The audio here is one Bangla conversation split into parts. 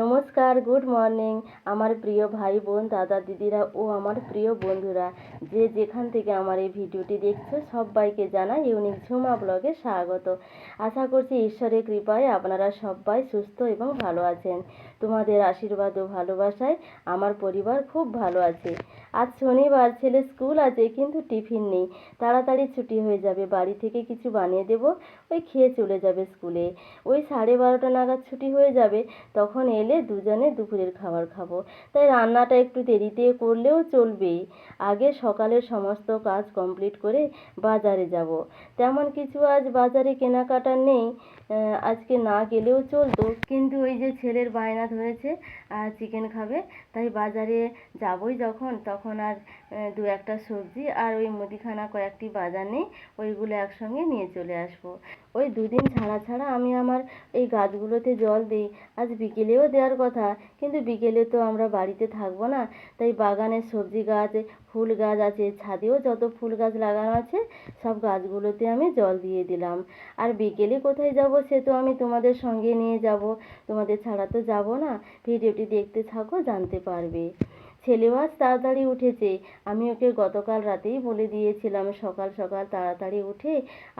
নমস্কার, গুড মর্নিং। আমার প্রিয় ভাই বোন দাদা দিদিরা ও আমার প্রিয় বন্ধুরা, যে যেখান থেকে আমার এই ভিডিওটি দেখছ, সবাইকে জানাই ইউনিক ঝুমা ব্লগে স্বাগত। আশা করছি ঈশ্বরের কৃপায় আপনারা সবাই সুস্থ এবং ভালো আছেন। তোমাদের আশীর্বাদ ও ভালোবাসায় আমার পরিবার খুব ভালো আছে। আজ শনিবার, ছেলে স্কুল আছে কিন্তু টিফিন নেই। তাড়াতাড়ি ছুটি হয়ে যাবে, বাড়ি থেকে কিছু বানিয়ে দেব। ওই খেয়ে চলে যাবে স্কুলে। ওই সাড়ে বারোটা নাগাদ ছুটি হয়ে যাবে, তখন এলে দুজনে দুপুরের খাবার খাব। তাই রান্নাটা একটু দেরিতে করলেও চলবে আগে সকালের সমস্ত কাজ কমপ্লিট করে বাজারে যাব। তেমন কিছু আজ বাজারে কেনাকাটা নেই আজকে না গেলেও চলতো। কিন্তু ওই যে ছেলের বায়না ধরেছে, আর চিকেন খাবে, তাই বাজারে যাবই যখন, তখন আর দু একটা সবজি আর ওই মুদিখানা কয়েকটি বাজার নেই, ওইগুলো একসঙ্গে নিয়ে চলে আসব। ওই দুদিন ছাড়া ছাড়া আমি আমার এই গাছগুলোতে জল দিই। আজ বিকেলেও দেওয়ার কথা, কিন্তু বিকেলে তো আমরা বাড়িতে থাকব না। তাই বাগানে সবজি গাছ, ফুল গাছ আছে, ছাদেও যত ফুল গাছ লাগানো আছে, সব গাছগুলোতে আমি জল দিয়ে দিলাম। আর বিকেলে কোথায় যাব সে তো আমি তোমাদের সঙ্গে নিয়ে যাব। তোমাদের ছাড়া তো যাব না। ভিডিওটি দেখতে থাকো, জানতে পারবে। ছেলেও মাছ তাড়াতাড়ি উঠেছে। আমি ওকে গতকাল রাতেই বলে দিয়েছিলাম সকাল সকাল তাড়াতাড়ি উঠে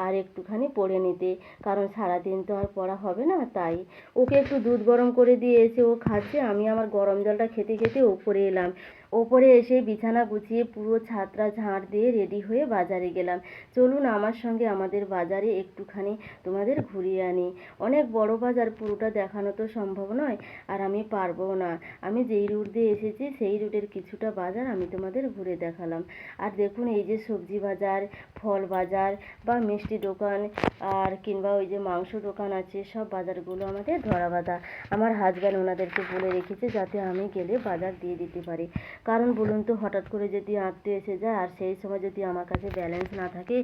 আর একটুখানি পড়ে নিতে, কারণ সারাদিন তো আর পড়া হবে না তাই। ওকে একটু দুধ গরম করে দিয়েছে, ও খাচ্ছে, আমি আমার গরম জলটা খেতে খেতে ওপরে এলাম। ওপরে এসে বিছানা গুছিয়ে পুরো ছাদটা ঝাড় দিয়ে রেডি হয়ে বাজারে গেলাম। চলুন আমার সঙ্গে আমাদের বাজারে একটুখানি তোমাদের ঘুরিয়ে আনি। অনেক বড় বাজার, পুরোটা দেখানো তো সম্ভব নয়, আর আমি পারব না। আমি যেই রুট দিয়ে এসেছি, সেই রুটের কিছুটা বাজার আমি তোমাদের ঘুরে দেখালাম। আর দেখুন, এই যে সবজি বাজার, ফল বাজার বা মিষ্টি দোকান, আর কিংবা ওই যে মাংস দোকান আছে, সব বাজারগুলো আমাদের ধরা বাঁধা আমার হাজব্যান্ড ওনাদেরকে বলে রেখেছে যাতে আমি গেলে বাজার দিয়ে দিতে পারি। কারণ বলুন তো, হঠাৎ করে যদি আত্মীয় এসে যায় আর সেই সময় যদি আমার কাছে ব্যালেন্স না থাকে,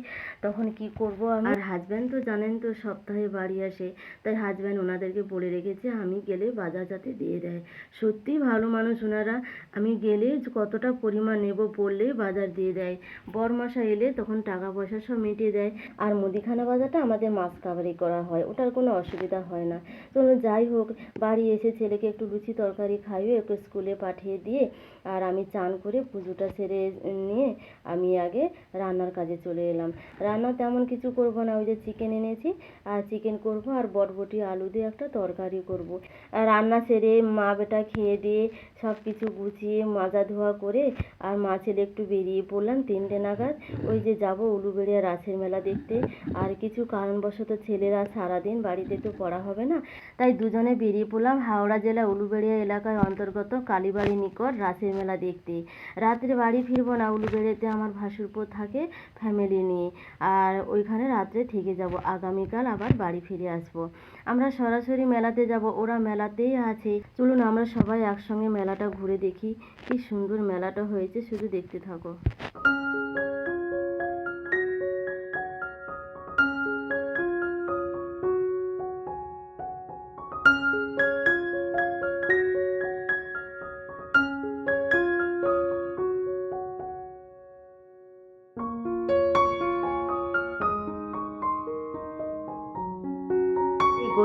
তখন কি করব আমি? আর হাজব্যান্ড তো জানেন তো, সপ্তাহে বাড়ি আসে। তাই হাজব্যান্ড ওনাদেরকে বলে রেখেছে, আমি গেলে বাজার যাতে দিয়ে দেয়। সত্যিই ভালো মানুষ ওনারা। আমি গেলে কতটা পরিমাণ নেব বললেই বাজার দিয়ে দেয়। বরমাসা এলে তখন টাকা পয়সা সব মিটিয়ে দেয়। আর মুদিখানা বাজারটা আমাদের মাছ কাবারি করা হয়, ওটার কোনো অসুবিধা হয় না। তো যাই হোক, বাড়ি এসে ছেলেকে একটু লুচি তরকারি খাইয়ে একটু স্কুলে পাঠিয়ে দিয়ে আর আমি চান করে পুজোটা সেরে, নিয়ে আমি আগে রান্নার কাজে চলে এলাম। রান্না তেমন কিছু করব না, ওই যে চিকেন এনেছি, আর চিকেন করব আর বটবটি, আলু দিয়ে একটা তরকারি করব। আর রান্না সেরে মা বেটা খেয়ে দিয়ে সব কিছু গুছিয়ে মাজা ধোয়া করে আর মা ছেলে একটু বেরিয়ে পড়লাম তিনটে নাগাদ। ওই যে যাব উলুবেড়িয়া রাসের মেলা দেখতে। আর কিছু কারণবশত ছেলেরা সারাদিন বাড়িতে তো পড়া হবে না, তাই দুজনে বেরিয়ে পড়লাম হাওড়া জেলা উলুবেড়িয়া এলাকার অন্তর্গত কালীবাড়ি নিকট রাসের মেলা দেখতে। রাত্রে বাড়ি ফিরবো না উলুবেড়েতে আমার ভাসুরপো থাকে ফ্যামিলি নিয়ে। আর ওইখানে রাত্রে থেকে যাব, আগামীকাল আবার বাড়ি ফিরে আসব। আমরা সরাসরি মেলাতে যাব, ওরা মেলাতেই আছে। চলুন আমরা সবাই একসঙ্গে মেলাটা ঘুরে দেখি, কি সুন্দর মেলাটা হয়েছে, শুধু দেখতে থাকো।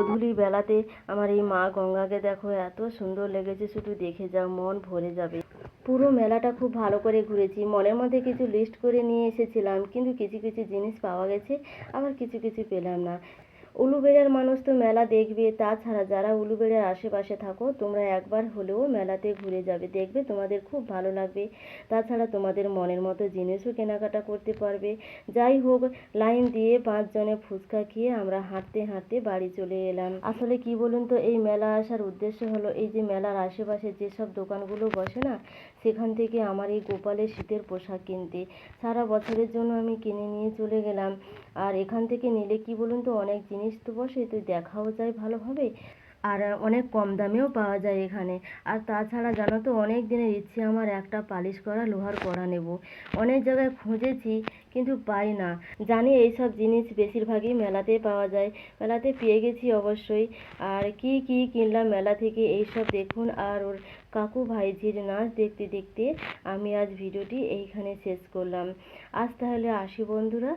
গোধূলি বেলাতে আমার এই মা গঙ্গাকে দেখো, এত সুন্দর লেগেছে, শুধু দেখে যাও মন ভরে যাবে। পুরো মেলাটা খুব ভালো করে ঘুরেছি, মনের মধ্যে কিছু লিস্ট করে নিয়ে এসেছিলাম, কিন্তু কিছু কিছু জিনিস পাওয়া গেছে, আবার কিছু কিছু পেলাম না। উলুবেড়িয়ার মানুষ তো মেলা দেখবে, তাছাড়া যারা উলুবেড়িয়ার আশেপাশে থাকো, তোমরা একবার হলেও মেলাতে ঘুরে যাবে, দেখবে তোমাদের খুব ভালো লাগবে। তাছাড়া তোমাদের মনের মতো জিনিসও কেনাকাটা করতে পারবে। যাই হোক, লাইন দিয়ে পাঁচজনে ফুচকা খেয়ে আমরা হাঁটতে হাঁটতে বাড়ি চলে এলাম। আসলে কি বলুন তো, এই মেলা আসার উদ্দেশ্য হলো এই যে মেলার আশেপাশে যেসব দোকানগুলো বসে না সেখান থেকে আমার এই গোপালের শীতের পোশাক কিনতে। সারা বছরের জন্য আমি কিনে নিয়ে চলে গেলাম। আর এখান থেকে নিলে কি বলুন তো, অনেক জিনিস তো বসে তো দেখাও যায় ভালোভাবে। আর অনেক কম দামেও পাওয়া যায় এখানে। আর তাছাড়া জানো তো, অনেক দিনের ইচ্ছে আমার একটা পালিশ করা লোহার কড়া নেব। অনেক জায়গায় খুঁজেছি, কিন্তু পাই না। জানি এইসব জিনিস বেশিরভাগই মেলাতেই পাওয়া যায়। মেলাতে পেয়ে গেছি অবশ্যই। আর কি কি কিনলাম মেলা থেকে এইসব দেখুন। আর ওর কাকু ভাইঝির নাচ দেখতে দেখতে আমি আজ ভিডিওটি এইখানে শেষ করলাম। আজ তাহলে আসি বন্ধুরা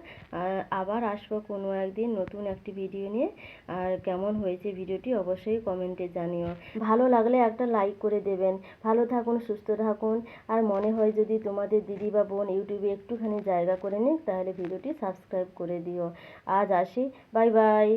আবার আসব কোনো একদিন নতুন একটি ভিডিও নিয়ে। আর কেমন হয়েছে ভিডিওটি অবশ্যই কমেন্টে জানিও। ভালো লাগলে একটা লাইক করে দেবেন। ভালো থাকুন, সুস্থ থাকুন। আর মনে হয় যদি তোমাদের দিদি বা বোন ইউটিউবে একটুখানি জায়গা করে নিক, তাহলে ভিডিওটি সাবস্ক্রাইব করে দিও। আজ আসি, বাই বাই।